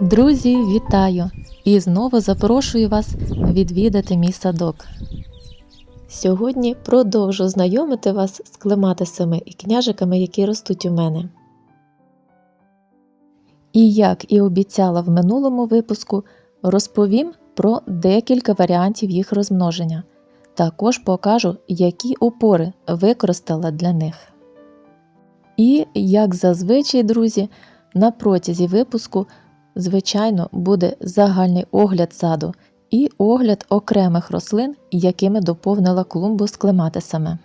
Друзі, вітаю! І знову запрошую вас відвідати мій садок. Сьогодні продовжу знайомити вас з клематисами і княжиками, які ростуть у мене. І як і обіцяла в минулому випуску, розповім про декілька варіантів їх розмноження. Також покажу, які опори використала для них. І, як зазвичай, друзі, на протязі випуску звичайно, буде загальний огляд саду і огляд окремих рослин, якими доповнила клумбу з клематисами.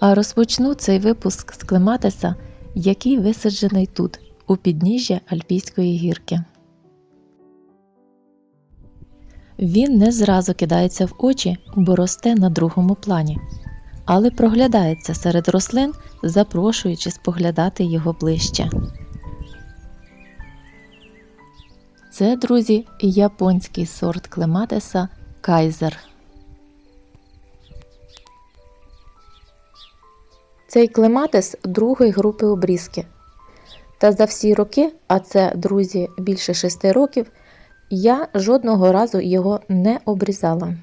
А розпочну цей випуск з клематиса, який висаджений тут, у підніжжя Альпійської гірки. Він не зразу кидається в очі, бо росте на другому плані, але проглядається серед рослин, запрошуючи споглядати його ближче. Це, друзі, японський сорт клематиса Кайзер. Цей клематис другої групи обрізки. Та за всі роки, а це, друзі, більше шести років, я жодного разу його не обрізала.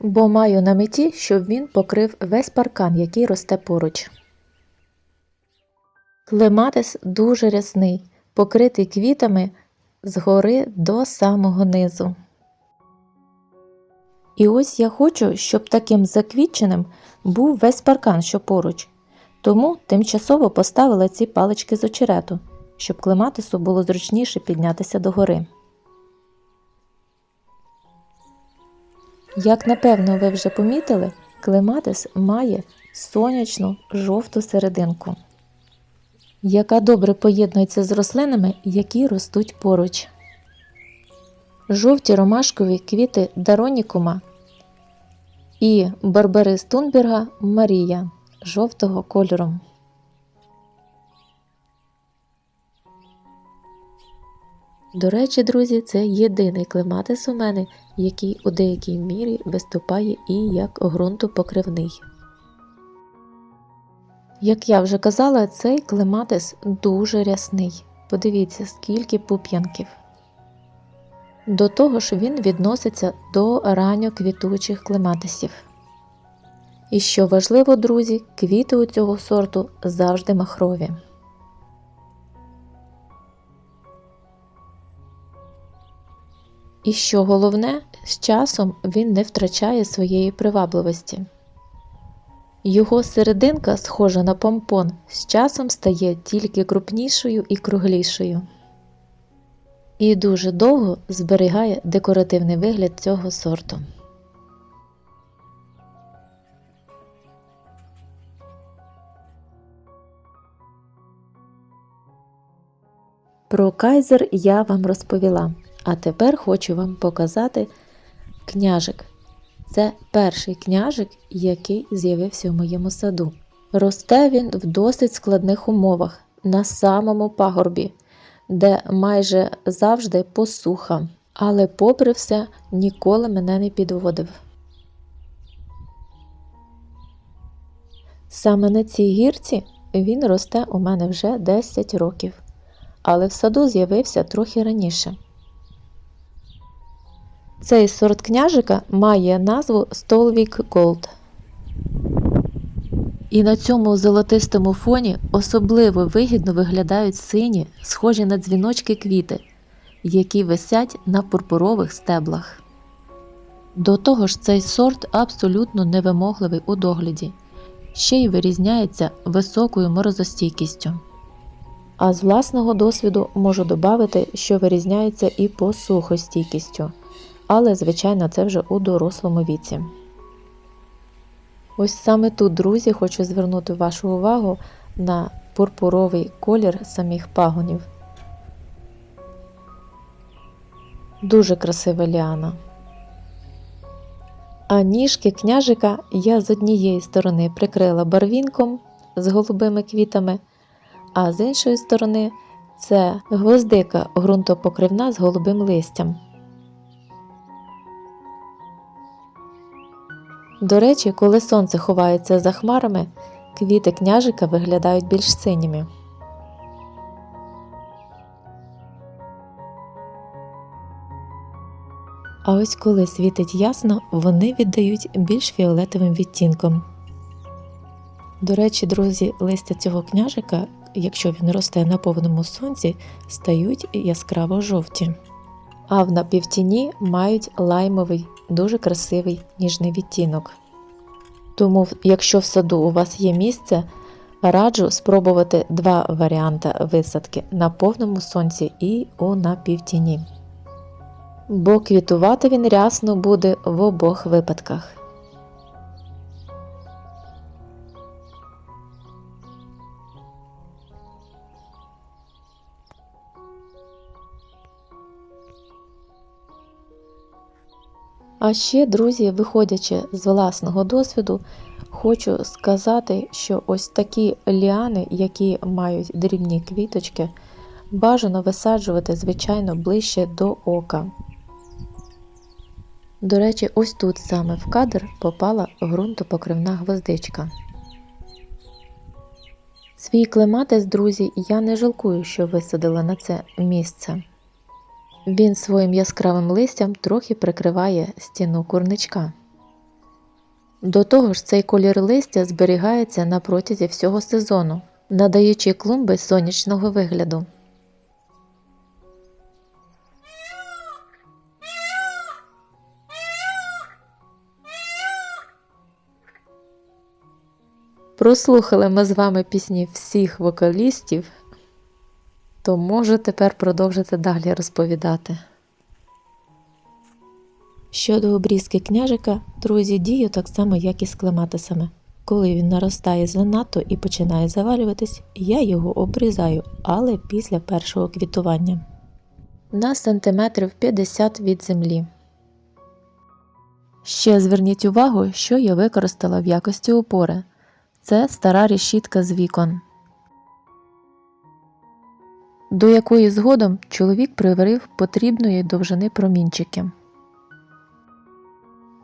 Бо маю на меті, щоб він покрив весь паркан, який росте поруч. Клематис дуже рясний, покритий квітами згори до самого низу. І ось я хочу, щоб таким заквітченим був весь паркан, що поруч. Тому тимчасово поставила ці палички з очерету, щоб клематису було зручніше піднятися догори. Як напевно ви вже помітили, клематис має сонячну жовту серединку, яка добре поєднується з рослинами, які ростуть поруч. Жовті ромашкові квіти даронікума і барбарис Тунберга Марія жовтого кольору. До речі, друзі, це єдиний клематис у мене, який у деякій мірі виступає і як ґрунтопокривний. Як я вже казала, цей клематис дуже рясний. Подивіться, скільки пуп'янків. До того ж, він відноситься до ранньоквітучих клематисів. І що важливо, друзі, квіти у цього сорту завжди махрові. І що головне, з часом він не втрачає своєї привабливості. Його серединка, схожа на помпон, з часом стає тільки крупнішою і круглішою. І дуже довго зберігає декоративний вигляд цього сорту. Про кайзер я вам розповіла, а тепер хочу вам показати княжик. Це перший княжик, який з'явився в моєму саду. Росте він в досить складних умовах на самому пагорбі, де майже завжди посуха, але, попри все, ніколи мене не підводив. Саме на цій гірці він росте у мене вже 10 років але в саду з'явився трохи раніше. Цей сорт княжика має назву Столвік Голд. І на цьому золотистому фоні особливо вигідно виглядають сині, схожі на дзвіночки квіти, які висять на пурпурових стеблах. До того ж, цей сорт абсолютно невимогливий у догляді, ще й вирізняється високою морозостійкістю. А з власного досвіду можу додати, що вирізняється і по сухостійкістю, але, звичайно, це вже у дорослому віці. Ось саме тут, друзі, хочу звернути вашу увагу на пурпуровий колір самих пагонів. Дуже красива ліана. А ніжки княжика я з однієї сторони прикрила барвінком з голубими квітами а з іншої сторони Це гвоздика ґрунтопокривна з голубим листям. До речі, коли сонце ховається за хмарами, квіти княжика виглядають більш синіми. А ось коли світить ясно, вони віддають більш фіолетовим відтінком. До речі, друзі, листя цього княжика, якщо він росте на повному сонці, стають яскраво жовті. А в напівтіні мають лаймовий, дуже красивий ніжний відтінок. Тому, якщо в саду у вас є місце, раджу спробувати два варіанти висадки на повному сонці і у напівтіні. Бо квітувати він рясно буде в обох випадках. А ще, друзі, виходячи з власного досвіду, хочу сказати, що ось такі ліани, які мають дрібні квіточки, бажано висаджувати, звичайно, ближче до ока. До речі, ось тут саме в кадр попала ґрунтопокривна гвоздичка. Свій клематис, друзі, я не жалкую, що висадила на це місце. Він своїм яскравим листям трохи прикриває стіну курничка. До того ж, цей колір листя зберігається на протязі всього сезону, надаючи клумби сонячного вигляду. Прослухали ми з вами пісні всіх вокалістів, то можу тепер продовжити далі розповідати. Щодо обрізки княжика, друзі, дію так само, як і з клематисами. Коли він наростає занадто і починає завалюватись, я його обрізаю, але після першого квітування на сантиметрів 50 від землі. Ще зверніть увагу, що я використала в якості опори. Це стара решітка з вікон, до якої згодом чоловік приварив потрібної довжини промінчики.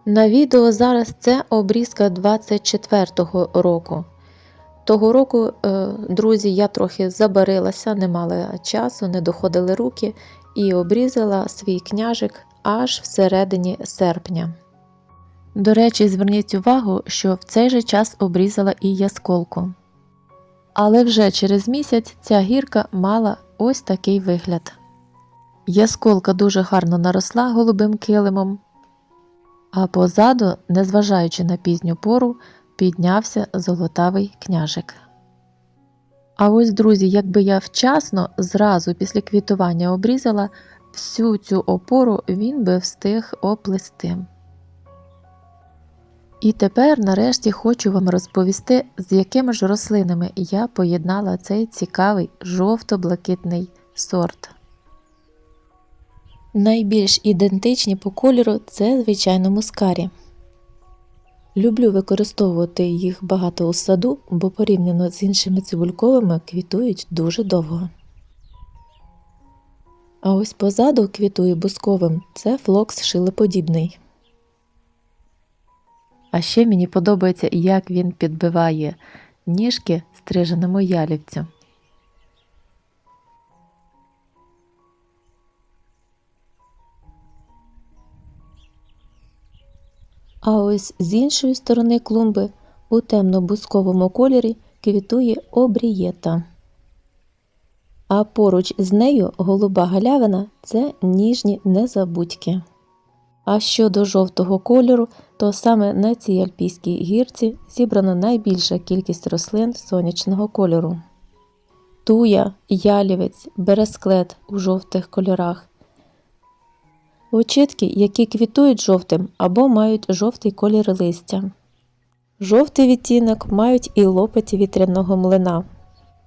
На відео зараз це обрізка 24-го року. Того року, е, друзі, я трохи забарилася, не мала часу, не доходили руки і обрізала свій княжик аж всередині серпня. До речі, зверніть увагу, що в цей же час обрізала і ясколку. Але вже через місяць ця гірка мала ось такий вигляд. Ясколка дуже гарно наросла голубим килимом, а позаду, незважаючи на пізню пору, піднявся золотавий княжик. А ось, друзі, якби я вчасно зразу після квітування обрізала всю цю опору, він би встиг оплести. І тепер, нарешті, хочу вам розповісти, з якими ж рослинами я поєднала цей цікавий жовто-блакитний сорт. Найбільш ідентичні по кольору це, звичайно, мускарі. Люблю використовувати їх багато у саду, бо порівняно з іншими цибульковими квітують дуже довго. А ось позаду квітує бусковим це флокс шилеподібний. А ще мені подобається, як він підбиває ніжки стриженому ялівцю. А ось з іншої сторони клумби у темно-бусковому кольорі квітує обрієта. А поруч з нею голуба галявина це ніжні незабудьки. А щодо жовтого кольору, то саме на цій альпійській гірці зібрано найбільша кількість рослин сонячного кольору. Туя, ялівець, бересклет у жовтих кольорах. Очітки, які квітують жовтим або мають жовтий колір листя. Жовтий відтінок мають і лопаті вітряного млина.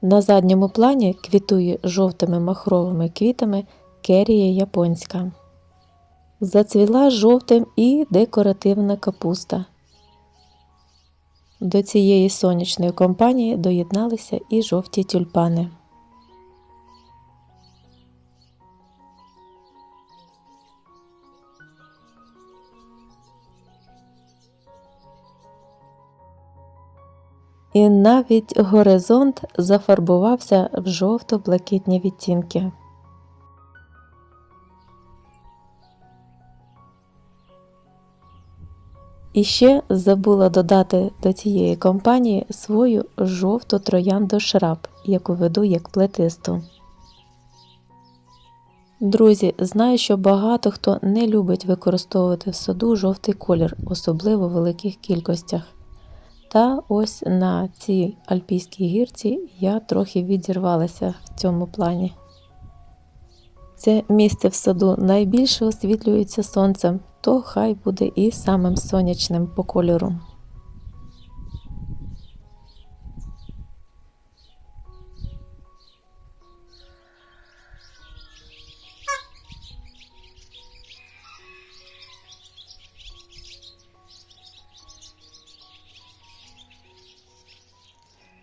На задньому плані квітує жовтими махровими квітами керія японська зацвіла жовтим і декоративна капуста. До цієї сонячної компанії доєдналися і жовті тюльпани. І навіть горизонт зафарбувався в жовто-блакитні відтінки. І ще забула додати до цієї компанії свою жовту троянду шраб, яку веду як плетисту. Друзі, знаю, що багато хто не любить використовувати в саду жовтий колір, особливо в великих кількостях. Та ось на цій альпійській гірці я трохи відірвалася в цьому плані. Це місце в саду найбільше освітлюється сонцем, то хай буде і самим сонячним по кольору.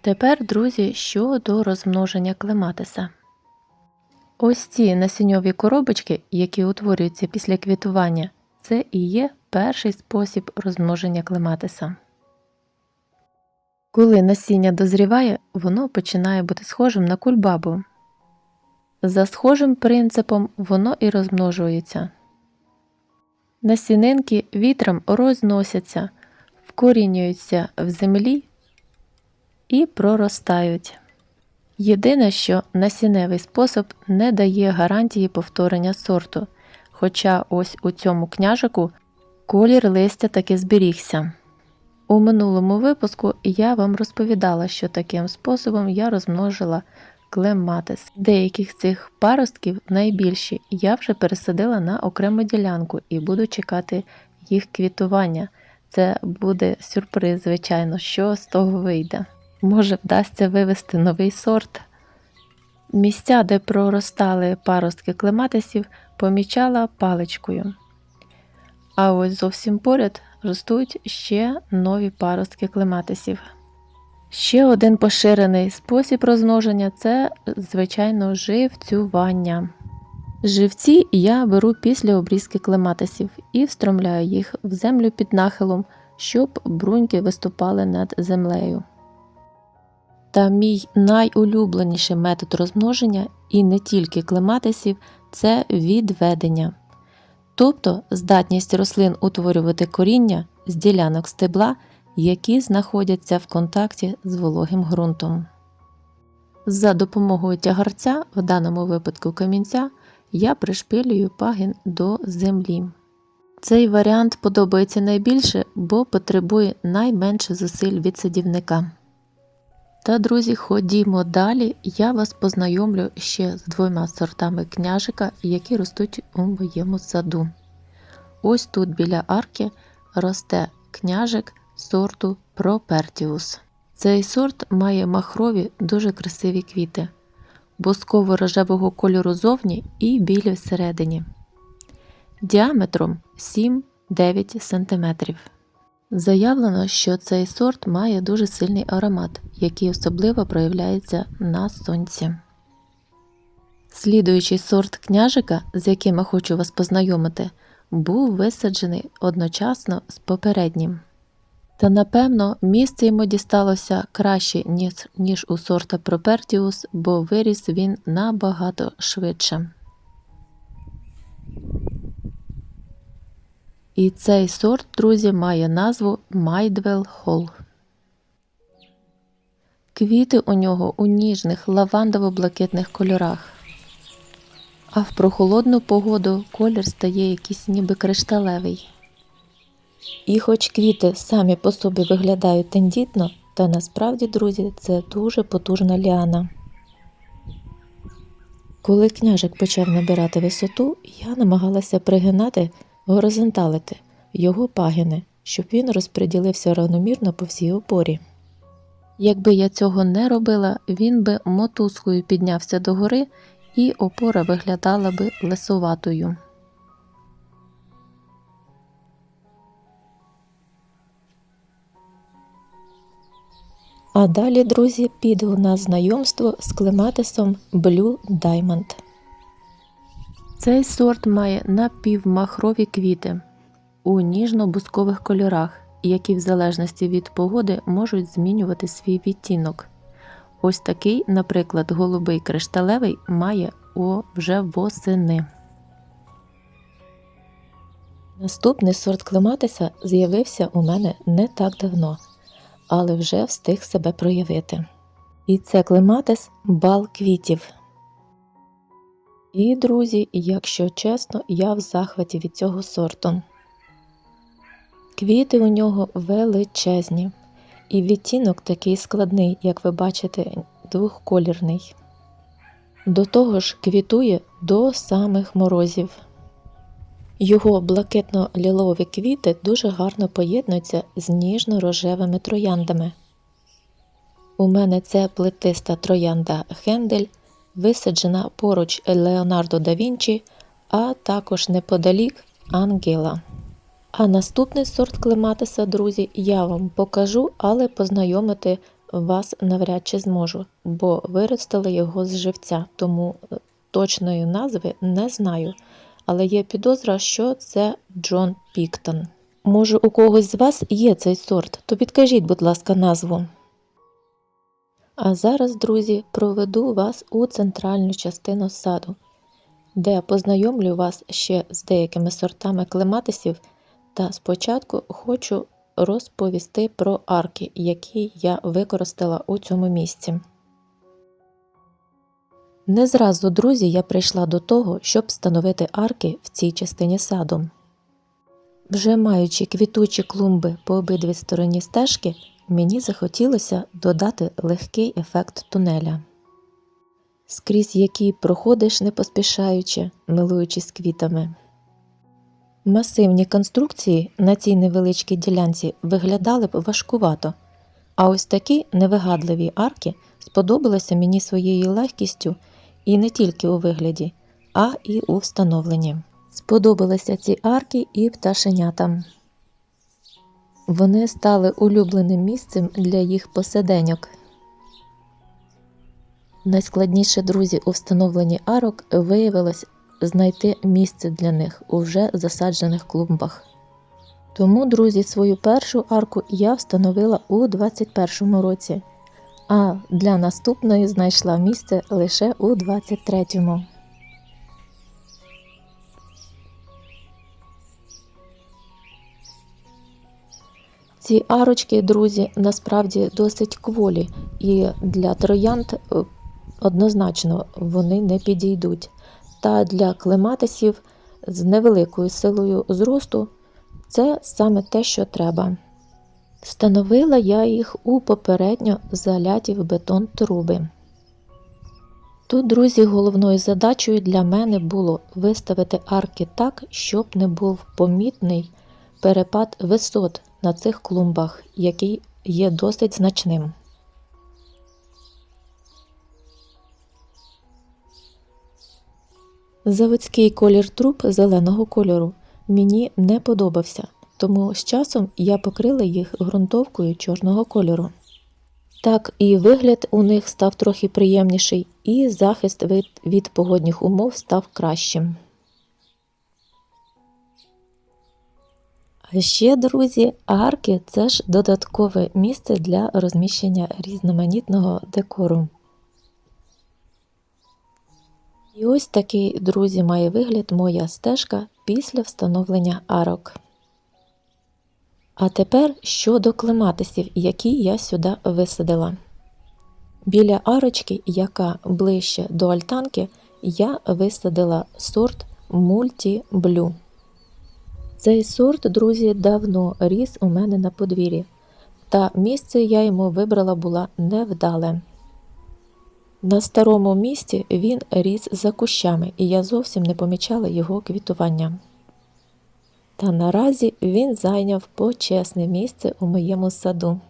Тепер, друзі, щодо розмноження клематиса. Ось ці насінньові коробочки, які утворюються після квітування, це і є перший спосіб розмноження клематиса. Коли насіння дозріває, воно починає бути схожим на кульбабу. За схожим принципом воно і розмножується. Насінинки вітром розносяться, вкорінюються в землі і проростають. Єдине, що насінневий спосіб не дає гарантії повторення сорту, хоча ось у цьому княжику колір листя таки зберігся. У минулому випуску я вам розповідала, що таким способом я розмножила клематис. Деяких з цих паростків найбільші я вже пересадила на окрему ділянку і буду чекати їх квітування. Це буде сюрприз, звичайно, що з того вийде. Може, вдасться вивести новий сорт. Місця, де проростали паростки клематисів, помічала паличкою. А ось зовсім поряд ростуть ще нові паростки клематисів. Ще один поширений спосіб розмноження це, звичайно, живцювання. Живці я беру після обрізки клематисів і встромляю їх в землю під нахилом, щоб бруньки виступали над землею. Та мій найулюбленіший метод розмноження і не тільки клематисів це відведення. Тобто здатність рослин утворювати коріння з ділянок стебла, які знаходяться в контакті з вологим ґрунтом. За допомогою тягарця, в даному випадку камінця, я пришпилюю пагін до землі. Цей варіант подобається найбільше, бо потребує найменше зусиль від садівника. Та, друзі, ходімо далі, я вас познайомлю ще з двома сортами княжика, які ростуть у моєму саду. Ось тут біля арки росте княжик сорту Пропертіус. Цей сорт має махрові дуже красиві квіти, босково рожевого кольору зовні і білі всередині. Діаметром 7-9 см. Заявлено, що цей сорт має дуже сильний аромат, який особливо проявляється на сонці. Слідуючий сорт княжика, з яким я хочу вас познайомити, був висаджений одночасно з попереднім. Та напевно місце йому дісталося краще, ніж, у сорта Пропертіус, бо виріс він набагато швидше. І цей сорт, друзі, має назву Майдвел Холл. Квіти у нього у ніжних лавандово-блакитних кольорах. А в прохолодну погоду колір стає якийсь ніби кришталевий. І хоч квіти самі по собі виглядають тендітно, та насправді, друзі, це дуже потужна ліана. Коли княжик почав набирати висоту, я намагалася пригинати горизонталити його пагини, щоб він розподілився равномірно по всій опорі. Якби я цього не робила, він би мотузкою піднявся догори, і опора виглядала би лисуватою. А далі, друзі, піду на знайомство з клематисом Blue Diamond. Цей сорт має напівмахрові квіти у ніжно-бускових кольорах які в залежності від погоди можуть змінювати свій відтінок. Ось такий, наприклад, голубий кришталевий має о вже восени. Наступний сорт клематиса з'явився у мене не так давно, але вже встиг себе проявити. І це клематис бал квітів. І, друзі, якщо чесно, я в захваті від цього сорту. Квіти у нього величезні, і відтінок такий складний, як ви бачите, двохколірний. До того ж, квітує до самих морозів. Його блакитно-лілові квіти дуже гарно поєднуються з ніжно-рожевими трояндами. У мене це плетиста троянда Хендель, висаджена поруч Леонардо да Вінчі, а також неподалік Ангела. А наступний сорт клематиса, друзі, я вам покажу, але познайомити вас навряд чи зможу, бо виростили його з живця, тому е, точної назви не знаю. Але є підозра, що це Джон Піктон. Може, у когось з вас є цей сорт, то підкажіть, будь ласка, назву. А зараз, друзі, проведу вас у центральну частину саду, де познайомлю вас ще з деякими сортами клематисів, та спочатку хочу розповісти про арки, які я використала у цьому місці. Не зразу, друзі, я прийшла до того, щоб встановити арки в цій частині саду. Вже маючи квітучі клумби по обидві стороні стежки, мені захотілося додати легкий ефект тунеля, скрізь який проходиш не поспішаючи, милуючись квітами. Масивні конструкції на цій невеличкій ділянці виглядали б важкувато, а ось такі невигадливі арки сподобалися мені своєю легкістю і не тільки у вигляді, а і у встановленні. Сподобалися ці арки і пташенятам. Вони стали улюбленим місцем для їх посиденьок. Найскладніше, друзі, у встановленні арок виявилось знайти місце для них у вже засаджених клумбах. Тому, друзі, свою першу арку я встановила у 2021 році, а для наступної знайшла місце лише у 23-му. Ці арочки, друзі, насправді досить кволі, і для троянд е, однозначно вони не підійдуть. Та для клематисів з невеликою силою зросту це саме те, що треба. Встановила я їх у попередньо заляті в бетон труби. Тут, друзі, головною задачею для мене було виставити арки так, щоб не був помітний перепад висот на цих клумбах, який є досить значним. Заводський колір труб зеленого кольору мені не подобався, тому з часом я покрила їх ґрунтовкою чорного кольору. Так і вигляд у них став трохи приємніший, і захист від, від погодних умов став кращим. Ще, друзі, арки це ж додаткове місце для розміщення різноманітного декору. І ось такий, друзі, має вигляд моя стежка після встановлення арок. А тепер щодо клематисів, які я сюди висадила. Біля арочки, яка ближче до альтанки, я висадила сорт Multi Blue. Цей сорт, друзі, давно ріс у мене на подвір'ї, та місце я йому вибрала була невдале. На старому місці він ріс за кущами, і я зовсім не помічала його квітування. Та наразі він зайняв почесне місце у моєму саду.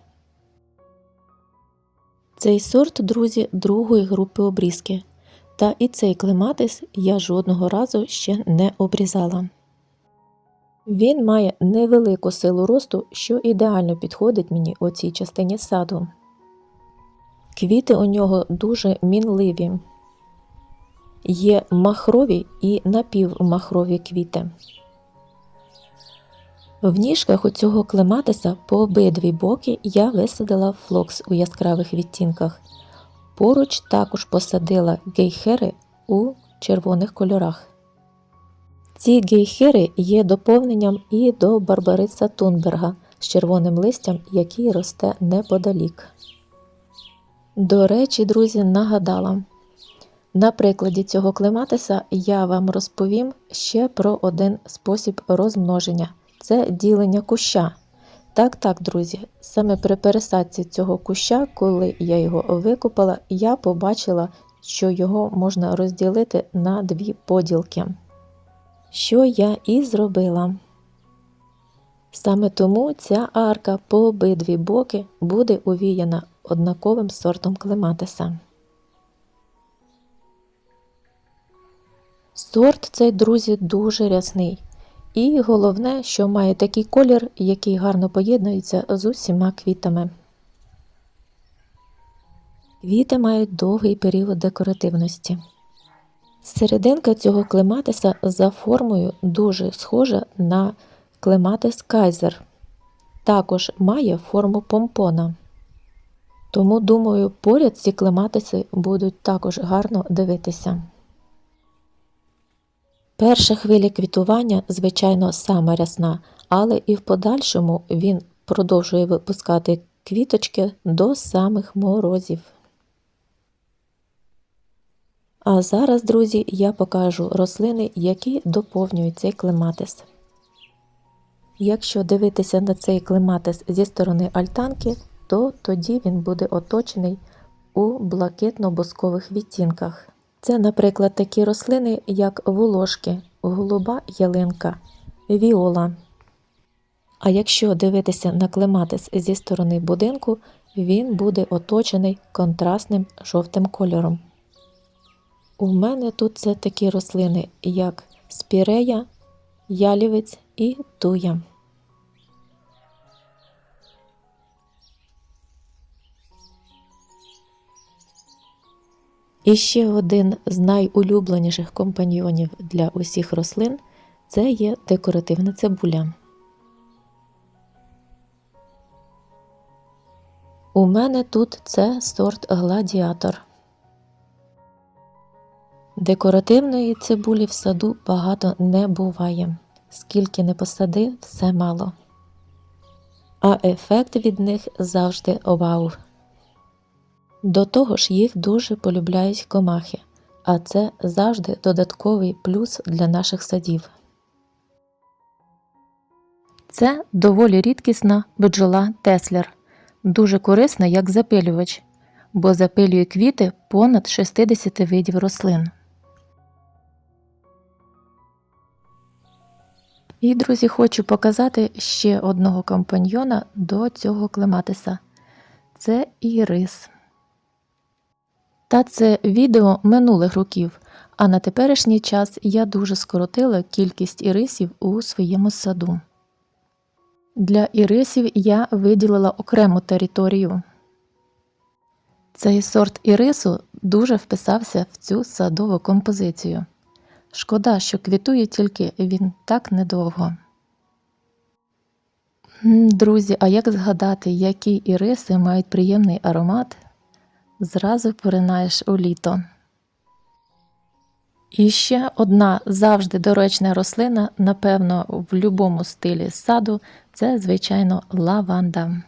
Цей сорт, друзі, другої групи обрізки, та і цей клематис я жодного разу ще не обрізала. Він має невелику силу росту, що ідеально підходить мені у цій частині саду. Квіти у нього дуже мінливі, є махрові і напівмахрові квіти. В ніжках у цього клематиса по обидві боки я висадила флокс у яскравих відтінках. Поруч також посадила гейхери у червоних кольорах. Ці гейхери є доповненням і до Барбариса Тунберга з червоним листям, який росте неподалік. До речі, друзі, нагадала. На прикладі цього клематиса я вам розповім ще про один спосіб розмноження це ділення куща. Так, так, друзі, саме при пересадці цього куща, коли я його викопала, я побачила, що його можна розділити на дві поділки. Що я і зробила. Саме тому ця арка по обидві боки буде увіяна однаковим сортом клематиса. Сорт цей, друзі, дуже рясний. І головне, що має такий колір, який гарно поєднується з усіма квітами. Квіти мають довгий період декоративності. Серединка цього клематиса за формою дуже схожа на клематис Кайзер. Також має форму помпона. Тому, думаю, поряд ці клематиси будуть також гарно дивитися. Перша хвиля квітування, звичайно, сама рясна, але і в подальшому він продовжує випускати квіточки до самих морозів. А зараз, друзі, я покажу рослини, які доповнюють цей клематис. Якщо дивитися на цей клематис зі сторони альтанки, то тоді він буде оточений у блакитно-боскових відтінках. Це, наприклад, такі рослини, як волошки, голуба ялинка, віола. А якщо дивитися на клематис зі сторони будинку, він буде оточений контрастним жовтим кольором. У мене тут це такі рослини, як спірея, ялівець і туя. І ще один з найулюбленіших компаньйонів для усіх рослин це є декоративна цибуля. У мене тут це сорт гладіатор. Декоративної цибулі в саду багато не буває. Скільки не посади, все мало. А ефект від них завжди вау. До того ж, їх дуже полюбляють комахи, а це завжди додатковий плюс для наших садів. Це доволі рідкісна бджола Теслер, дуже корисна як запилювач, бо запилює квіти понад 60 видів рослин. І, друзі, хочу показати ще одного компаньйона до цього клематиса. Це ірис. Та це відео минулих років, а на теперішній час я дуже скоротила кількість ірисів у своєму саду. Для ірисів я виділила окрему територію. Цей сорт ірису дуже вписався в цю садову композицію. Шкода, що квітує тільки він так недовго. Друзі, а як згадати, які іриси мають приємний аромат, зразу поринаєш у літо. І ще одна завжди доречна рослина, напевно, в будь-якому стилі саду це, звичайно, лаванда.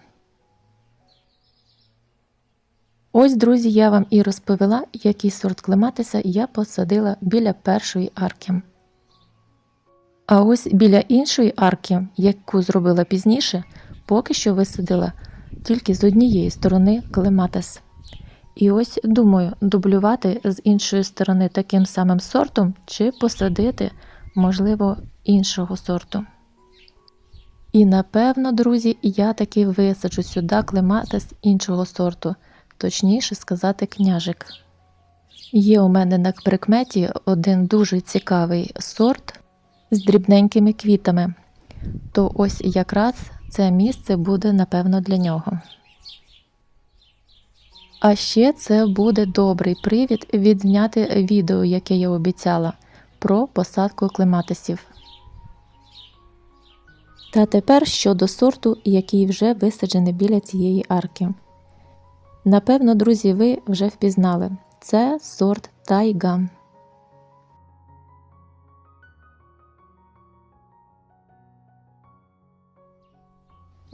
Ось, друзі, я вам і розповіла, який сорт клематиса я посадила біля першої арки. А ось біля іншої арки, яку зробила пізніше, поки що висадила тільки з однієї сторони клематис. І ось думаю, дублювати з іншої сторони таким самим сортом чи посадити, можливо, іншого сорту. І напевно, друзі, я таки висаджу сюди клематис іншого сорту точніше сказати, княжик. Є у мене на прикметі один дуже цікавий сорт з дрібненькими квітами, то ось якраз це місце буде, напевно, для нього. А ще це буде добрий привід відзняти відео, яке я обіцяла, про посадку клематисів. Та тепер щодо сорту, який вже висаджений біля цієї арки. Напевно, друзі, ви вже впізнали. Це сорт тайга.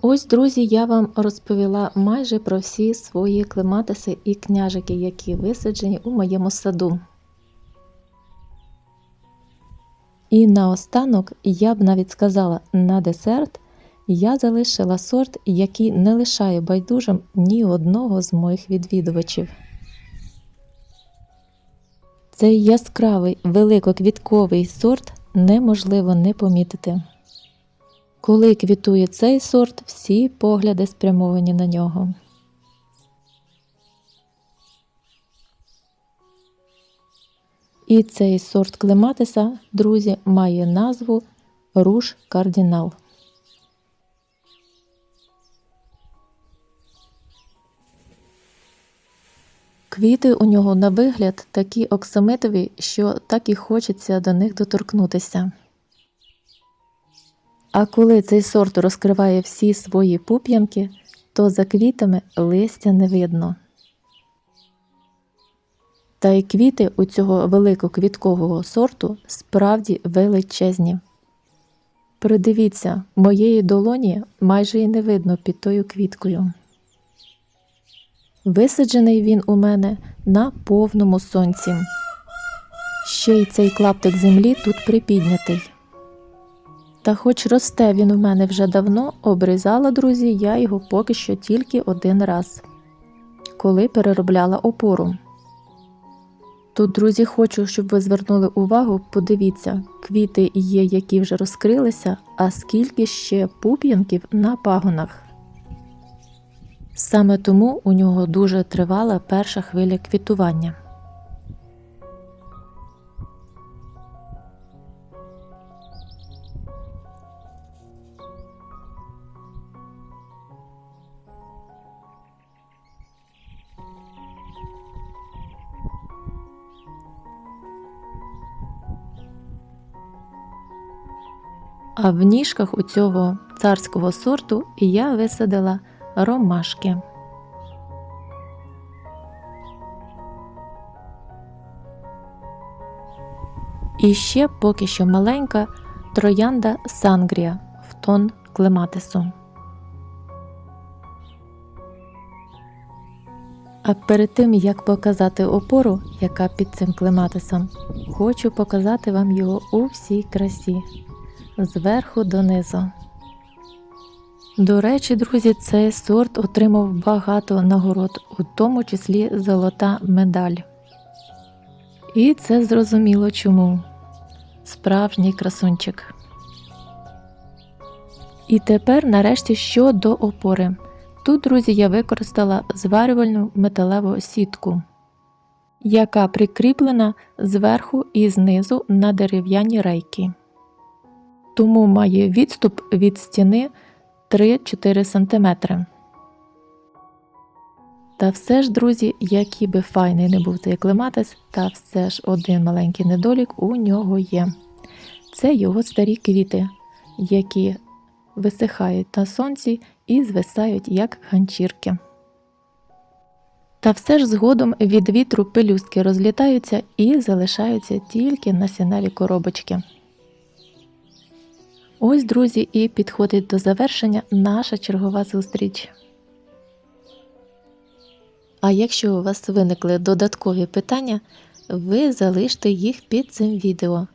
Ось, друзі, я вам розповіла майже про всі свої клематиси і княжики, які висаджені у моєму саду. І наостанок я б навіть сказала на десерт я залишила сорт, який не лишає байдужим ні одного з моїх відвідувачів. Цей яскравий великоквітковий сорт неможливо не помітити. Коли квітує цей сорт, всі погляди спрямовані на нього. І цей сорт клематиса, друзі, має назву руж кардінал. Квіти у нього на вигляд такі оксамитові, що так і хочеться до них доторкнутися. А коли цей сорт розкриває всі свої пуп'янки, то за квітами листя не видно. Та й квіти у цього великоквіткового сорту справді величезні. Придивіться, моєї долоні майже й не видно під тою квіткою. Висаджений він у мене на повному сонці. Ще й цей клаптик землі тут припіднятий. Та хоч росте він у мене вже давно, обрізала, друзі, я його поки що тільки один раз, коли переробляла опору. Тут, друзі, хочу, щоб ви звернули увагу, подивіться, квіти є, які вже розкрилися, а скільки ще пуп'янків на пагонах. Саме тому у нього дуже тривала перша хвиля квітування. А в ніжках у цього царського сорту і я висадила ромашки. І ще поки що маленька троянда Сангрія в тон клематису. А перед тим як показати опору, яка під цим клематисом, хочу показати вам його у всій красі зверху донизу. До речі, друзі, цей сорт отримав багато нагород, у тому числі золота медаль. І це зрозуміло чому. Справжній красунчик. І тепер, нарешті, щодо опори. Тут, друзі, я використала зварювальну металеву сітку, яка прикріплена зверху і знизу на дерев'яні рейки. Тому має відступ від стіни 3-4 см. Та все ж, друзі, який би файний не був цей клематис, та все ж один маленький недолік у нього є. Це його старі квіти, які висихають на сонці і звисають як ганчірки. Та все ж згодом від вітру пелюстки розлітаються і залишаються тільки на сінелі коробочки. Ось, друзі, і підходить до завершення наша чергова зустріч. А якщо у вас виникли додаткові питання, ви залиште їх під цим відео.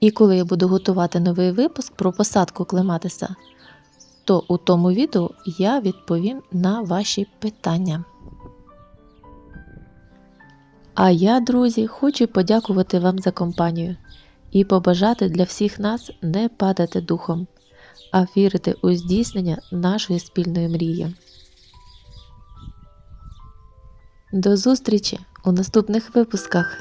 І коли я буду готувати новий випуск про посадку клематиса, то у тому відео я відповім на ваші питання. А я, друзі, хочу подякувати вам за компанію і побажати для всіх нас не падати духом, а вірити у здійснення нашої спільної мрії. До зустрічі у наступних випусках.